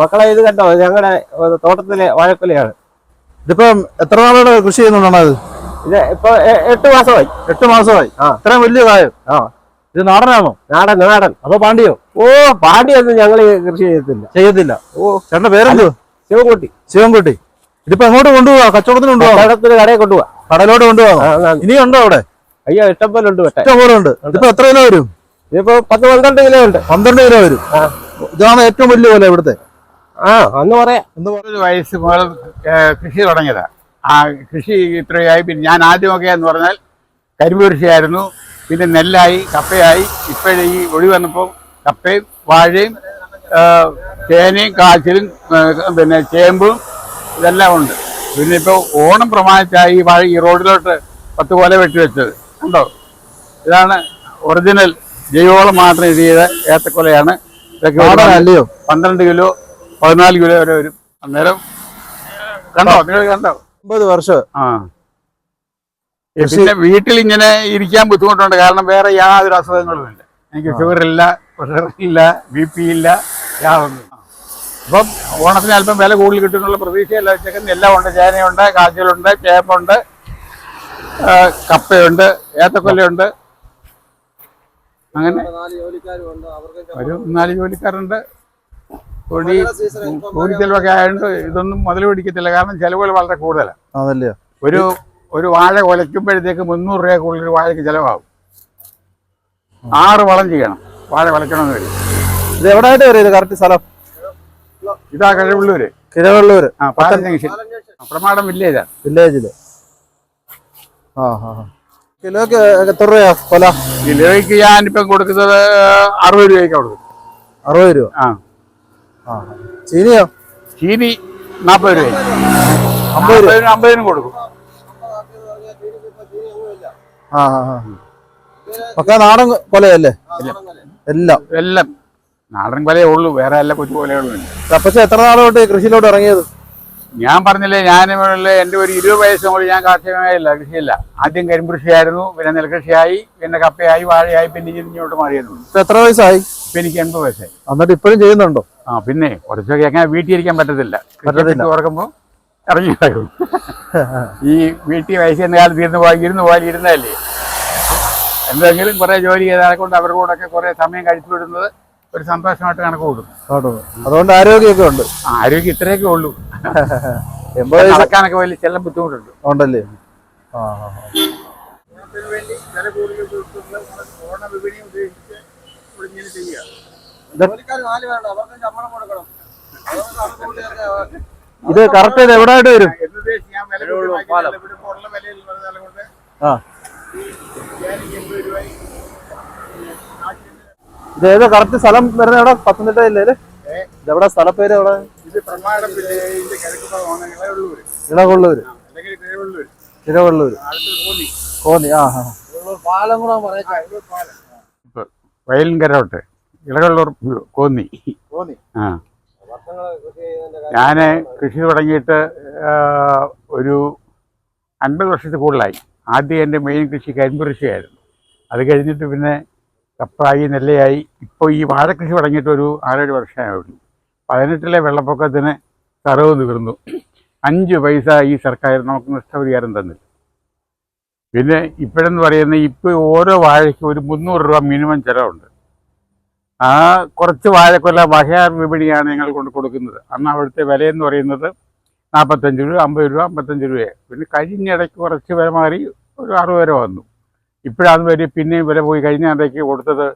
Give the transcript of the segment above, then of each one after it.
മക്കളെ ഇത് കണ്ടോ? ഞങ്ങളുടെ തോട്ടത്തിലെ വാഴക്കൊലയാണ്. ഇതിപ്പം എത്ര നാളോടെ കൃഷി ചെയ്യുന്നുണ്ടാണ് അത്? ഇത് ഇപ്പൊ എട്ട് മാസമായി. എട്ട് മാസമായി. ആ. ഇത്രയും വലിയ കായം? ആ. ഇത് നാടനാണോ? നാടൻ നാടൻ. അതോ പാണ്ടിയോ ഓ പാണ്ടിയൊന്നും ഞങ്ങൾ കൃഷി ചെയ്യത്തില്ല. ചെയ്യത്തില്ല. ഓ. ചേട്ടന്റെ പേരെന്തോ ശിവൻകുട്ടി. ശിവൻകുട്ടി. ഇതിപ്പോ എങ്ങോട്ട് കൊണ്ടുപോവാ? കച്ചവടത്തിന് കൊണ്ടുപോവാ? കടത്തിന് കടയിൽ കൊണ്ടുപോവാ. കടലോട്ട് കൊണ്ടുപോവാ? ആ, ആ. ഇനിയും ഉണ്ടോ അവിടെ? അയ്യോ ഇഷ്ടംപോലെ ഉണ്ട് വെട്ടെ ഇഷ്ടം പോലെ ഉണ്ട് ഇതിപ്പോ എത്ര കിലോ വരും? ഇതിപ്പോ പത്ത് പന്ത്രണ്ട് കിലോ ഉണ്ട്. പന്ത്രണ്ട് കിലോ വരും. ആ. ഇതാണ് ഏറ്റവും വലിയ പോലെ ഇവിടുത്തെ. ആ അന്ന് പറയാം എന്ന് ഒരു വയസ്സ് മുതൽ കൃഷി തുടങ്ങിയതാ. ആ കൃഷി ഇത്രയായി. പിന്നെ ഞാൻ ആദ്യമൊക്കെ എന്ന് പറഞ്ഞാൽ കരിമ്പ് കൃഷിയായിരുന്നു. പിന്നെ നെല്ലായി കപ്പയായി. ഇപ്പോഴേ ഈ ഒഴി വന്നപ്പോൾ കപ്പയും വാഴയും തേനയും ചേനയും കാച്ചിലും പിന്നെ ചേമ്പും ഇതെല്ലാം ഉണ്ട്. പിന്നെ ഇപ്പോൾ ഓണം പ്രമാണിച്ചായി ഈ വാഴ ഈ റോഡിലോട്ട് പത്ത് കൊല വെട്ടി വെച്ചത്. ഉണ്ടോ ഇതാണ് ഒറിജിനൽ ജൈവവളം മാത്രം ഇത് ചെയ്ത ഏത്തക്കൊലയാണ്. നാടനല്ലയോ പന്ത്രണ്ട് കിലോ പതിനാല് കിലോ വരെ വരും. അന്നേരം കണ്ടോ? നിങ്ങൾ കണ്ടോ? ഒമ്പത് വർഷം. ആ. പിന്നെ വീട്ടിൽ ഇങ്ങനെ ഇരിക്കാൻ ബുദ്ധിമുട്ടുണ്ട്. കാരണം വേറെ യാതൊരു അസുഖങ്ങളും ഇല്ല. എനിക്ക് ഷുഗർ ഇല്ല പ്രഷർ ഇല്ല ബി പി ഇല്ല യാതൊന്നും അപ്പം ഓണത്തിന് അല്പം വില കൂടുതൽ കിട്ടുന്നുള്ള പ്രതീക്ഷയല്ല വെച്ചേക്കുന്ന എല്ലാം ഉണ്ട്. ചേനയുണ്ട് കാച്ചിലുണ്ട് ചേമ്പുണ്ട് ആ, കപ്പയുണ്ട് ഏത്തക്കൊല്ലയുണ്ട്. അങ്ങനെ ഒരു നാല് ജോലിക്കാരുണ്ട്. കൂടി കൂലി ചെലവൊക്കെ ആയതുകൊണ്ട് ഇതൊന്നും മുതൽ പിടിക്കത്തില്ല. കാരണം ചിലവുകൾ വളരെ കൂടുതലാണ് അതല്ലേ? ഒരു ഒരു വാഴ കുലയ്ക്കുമ്പോഴത്തേക്ക് മുന്നൂറ് രൂപ കൂടുതൽ ഒരു വാഴയ്ക്ക് ചിലവാകും. ആറ് വളം ചെയ്യണം. വാഴ കുലയ്ക്കണമെന്ന് വരും. ഇത് എവിടെയായിട്ട് വരും ഇത് കറക്റ്റ് സ്ഥലം? ഇതാ കിഴവള്ളൂര്. കിഴവള്ളൂര്. ആ പാലം ജംഗ്ഷൻ. പ്രമാടം വില്ലേജാണ് വില്ലേജിൽ. ആ ആ ആ. കിലോക്ക് എത്ര രൂപയാ കൊല? കിലോയ്ക്ക് ഞാനിപ്പം കൊടുക്കുന്നത് അറുപത് രൂപയ്ക്ക് കൊടുക്കും അറുപത് രൂപ? ആ. ആ. ചീനിയോ? ചീനി നാൽപ്പത് രൂപ. അമ്പത് രൂപ. അമ്പതിനും കൊടുക്കും. ആ ആ ആ. ഒക്കെ നാടൻ കൊലയല്ലേ? എല്ലാം. എല്ലാം. നാടൻ കൊലയേ ഉള്ളൂ. വേറെ എല്ലാ കൊച്ചു കൊലകളും അപ്പച്ച എത്ര നാളോട്ട് കൃഷിയിലോട്ട് ഇറങ്ങിയത്? ഞാൻ പറഞ്ഞില്ലേ ഞാൻ എന്റെ ഒരു ഇരുപത് വയസ്സ് മുതൽ ഞാൻ കാർഷികമായില്ല കൃഷിയില്ല. ആദ്യം കരിമ്പ് കൃഷിയായിരുന്നു പിന്നെ നെൽകൃഷിയായി പിന്നെ കപ്പയായി വാഴയായി പിന്നെ ഇങ്ങോട്ട് മാറിയിരുന്നു. ഇപ്പൊ എത്ര വയസ്സായി? ഇപ്പൊ എനിക്ക് എൺപത് വയസ്സായി. എന്നിട്ട് ഇപ്പോഴും ചെയ്യുന്നുണ്ടോ? ആ പിന്നെ കുറച്ചൊക്കെ അങ്ങനെ വീട്ടിൽ ഇരിക്കാൻ പറ്റത്തില്ല. പറ്റത്തില്ല. ഓർക്കുമ്പോൾ ഇറങ്ങി ഈ വീട്ടിൽ വയസ്സെന്ന കാലത്ത് ഇരുന്ന് പോയി ഇരുന്ന് പോയാൽ ഇരുന്നല്ലേ? എന്തെങ്കിലും കുറെ ജോലി ചെയ്താൽ കൊണ്ട് അവരുടെ കൂടെ ഒക്കെ കുറെ സമയം കഴിച്ചു വിടുന്നത് ഒരു സന്തോഷമായിട്ട് കണക്ക് കൂടും അതുകൊണ്ട് ആരോഗ്യമൊക്കെ ഉണ്ട്. ആരോഗ്യം ഇത്രയൊക്കെ ഉള്ളൂ. എൺപത് നടക്കാനൊക്കെ വലിയ ചില ബുദ്ധിമുട്ടുണ്ട്. ഉണ്ടല്ലേ? ആ. ഇത് കറക്റ്റ് ഇത് എവിടെ ആയിട്ട് വരും? ആ. ഇത് ഏതോ കറക്റ്റ് സ്ഥലം വരുന്നത് എവിടെ? പത്തനംതിട്ട ജില്ലയിൽ? ഇതെവിടെ സ്ഥലപ്പേര് എവിടെ? ഇത് പ്രമാടം വില്ലേജിന്റെ കിഴക്ക് ഭാഗമാണ് ഇളവള്ളൂര് ഇളകൊള്ളൂര്. അല്ലെങ്കിൽ കിഴവള്ളൂര് തിരുവള്ളൂര് അടുത്ത് കോന്നി. കോന്നി ആ ആ. ഇപ്പൊ വയലിൻകരോട്ട് ഇളവള്ളൂർ കോന്നി. കോന്നി. ആ. ഞാൻ കൃഷി തുടങ്ങിയിട്ട് ഒരു അൻപത് വർഷത്തിൽ കൂടുതലായി. ആദ്യം എന്റെ മെയിൻ കൃഷി കരിമ്പ് കൃഷിയായിരുന്നു അത് കഴിഞ്ഞിട്ട് പിന്നെ കപ്പായി നെല്ലയായി. ഇപ്പോൾ ഈ വാഴക്കൃഷി തുടങ്ങിയിട്ട് ഒരു ആറേഴ് വർഷമായുള്ളൂ പതിനെട്ടിലെ വെള്ളപ്പൊക്കത്തിന് തറവ് തീർന്നു അഞ്ച് പൈസ ഈ സർക്കാർ നമുക്ക് നഷ്ടപരിഹാരം തന്നില്ല. പിന്നെ ഇപ്പോഴെന്ന് പറയുന്നത് ഇപ്പോൾ ഓരോ വാഴയ്ക്കും ഒരു മുന്നൂറ് രൂപ മിനിമം ചിലവുണ്ട്. ആ കുറച്ച് വാഴക്കൊല്ല വകയാർ വിപണിയാണ് ഞങ്ങൾ കൊണ്ട് കൊടുക്കുന്നത്. അന്ന് അവിടുത്തെ വിലയെന്ന് പറയുന്നത് നാൽപ്പത്തഞ്ച് രൂപ അമ്പത് രൂപ അമ്പത്തഞ്ച് രൂപയാണ് പിന്നെ കഴിഞ്ഞിടയ്ക്ക് കുറച്ച് വില മാറി ഒരു അറുപത് വരെ വന്നു. ഇപ്പോഴാണ് വരെ പിന്നെയും വില പോയി. കഴിഞ്ഞ ഇടയ്ക്ക് കൊടുത്തത്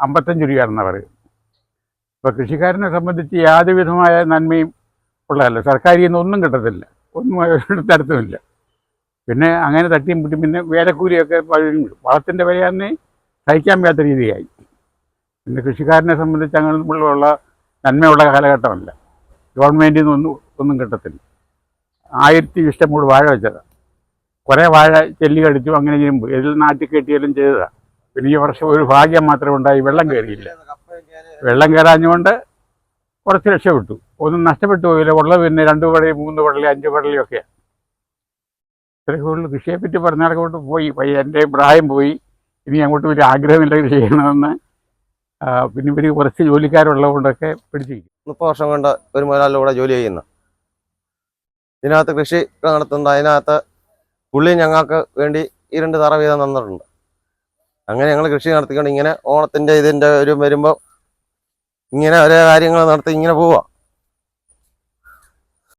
അമ്പത്തഞ്ച് രൂപയാണെന്നാണ് പറയുന്നത്. ഇപ്പോൾ കൃഷിക്കാരനെ സംബന്ധിച്ച് യാതൊരുവിധമായ നന്മയും ഉള്ളതല്ല. സർക്കാരിൽ നിന്ന് ഒന്നും കിട്ടത്തില്ല. ഒന്നും തരത്തുമില്ല പിന്നെ അങ്ങനെ തട്ടിയും മുട്ടി പിന്നെ വേലക്കൂലിയൊക്കെ വളത്തിന്റെ വിലയാന്നേ സഹിക്കാൻ വയ്യാത്ത രീതിയായി. പിന്നെ കൃഷിക്കാരനെ സംബന്ധിച്ച് അങ്ങനെ ഉള്ള നന്മയുള്ള കാലഘട്ടമല്ല. ഗവൺമെന്റിൽ നിന്നൊന്നും ഒന്നും കിട്ടത്തില്ല. ആയിരത്തി ഇഷ്ടം കൂടി വാഴ വെച്ചതാണ് കുറേ വാഴ ചെല്ലി കടിച്ചു അങ്ങനെ ചെയ്യുമ്പോൾ എല്ലാം നാട്ടിൽ കെട്ടിയാലും ചെയ്തതാണ് പിന്നെ ഈ വർഷം ഒരു ഭാഗ്യം മാത്രമേ ഉണ്ടായി വെള്ളം കയറിയില്ല. വെള്ളം കയറാഞ്ഞുകൊണ്ട് കുറച്ച് രക്ഷപ്പെട്ടു. ഒന്നും നഷ്ടപ്പെട്ടു പോയില്ല. ഉള്ളത് പിന്നെ രണ്ട് പടലി മൂന്ന് പടലി അഞ്ച് പടലിയൊക്കെ ഇത്രയൊക്കെ ഉള്ളൂ. കൃഷിയെപ്പറ്റി പറഞ്ഞാൽ പോയി. എന്റെ പ്രായം പോയി. ഇനി അങ്ങോട്ട് വലിയ ആഗ്രഹമില്ല കൃഷി ചെയ്യണമെന്ന് പിന്നെ ഇവർ കുറച്ച് ജോലിക്കാരുള്ളത് കൊണ്ടൊക്കെ പിടിച്ചിരിക്കും മുപ്പത് വർഷം കൊണ്ട് ഒരു മുതലാളിയുടെ കൂടെ ജോലി ചെയ്യുന്നു. ഇതിനകത്ത് കൃഷി നടത്തുന്നുണ്ട്. അതിനകത്ത് പുള്ളി ഞങ്ങൾക്ക് വേണ്ടി ഈ രണ്ട് തറ വീതം തന്നിട്ടുണ്ട്. അങ്ങനെ ഞങ്ങൾ കൃഷി നടത്തിക്കൊണ്ട് ഇങ്ങനെ ഓണത്തിന്റെ ഇതിന്റെ ഒരു വരുമ്പോൾ ഇങ്ങനെ ഓരോ കാര്യങ്ങൾ നടത്തി ഇങ്ങനെ പോവാ.